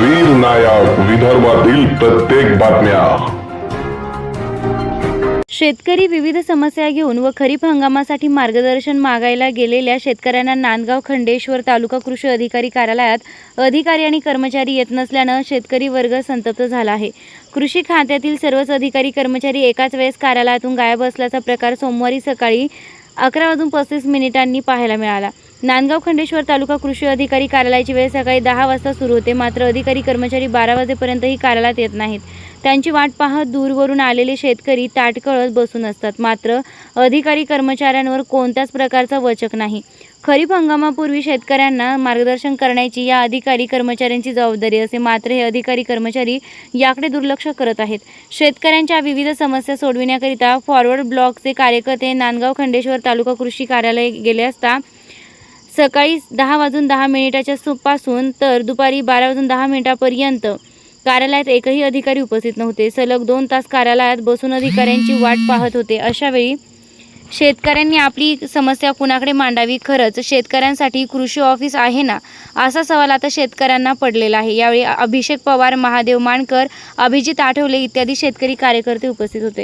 वीर नायक विदर्भातील प्रत्येक बातम्या. शेतकरी विविध समस्या घेऊन व खरीप हंगामासाठी मार्गदर्शन मागायला गेलेल्या शेतकऱ्यांना नांदगाव खंडेश्वर तालुका कृषी अधिकारी कार्यालयात अधिकारी आणि कर्मचारी येत नसल्यानं शेतकरी वर्ग संतप्त झाला आहे. कृषी खात्यातील सर्वच अधिकारी कर्मचारी एकाच वेळेस कार्यालयातून गायब असल्याचा प्रकार सोमवारी सकाळी अकरा वाजून पस्तीस मिनिटांनी पाहायला मिळाला. नांदगाव खंडेश्वर तालुका कृषी अधिकारी कार्यालयाची वेळ सकाळी दहा वाजता सुरू होते. मात्र अधिकारी कर्मचारी बारा वाजेपर्यंतही कार्यालयात येत नाहीत. त्यांची वाट पाहत दूरवरून आलेले शेतकरी ताटकळत बसून असतात. मात्र अधिकारी कर्मचाऱ्यांवर कोणत्याच प्रकारचा वचक नाही. खरीप हंगामापूर्वी शेतकऱ्यांना मार्गदर्शन करण्याची या अधिकारी कर्मचाऱ्यांची जबाबदारी असे मात्र हे अधिकारी कर्मचारी याकडे दुर्लक्ष करत आहेत. शेतकऱ्यांच्या विविध समस्या सोडविण्याकरिता फॉरवर्ड ब्लॉकचे कार्यकर्ते नांदगाव खंडेश्वर तालुका कृषी कार्यालय गेले असता सकाळी दहा वाजून दहा मिनिटाच्या सु- पासून तर दुपारी बारा वाजून दहा मिनिटापर्यंत कार्यालयात एकही अधिकारी उपस्थित नव्हते. सलग दोन तास कार्यालयात बसून अधिकाऱ्यांची वाट पाहत होते. अशावेळी शेतकऱ्यांनी आपली समस्या कुणाकडे मांडावी? खरंच शेतकऱ्यांसाठी कृषी ऑफिस आहे ना? असा सवाल आता शेतकऱ्यांना पडलेला आहे. यावेळी अभिषेक पवार महादेव मानकर अभिजित आठवले इत्यादी शेतकरी कार्यकर्ते उपस्थित होते.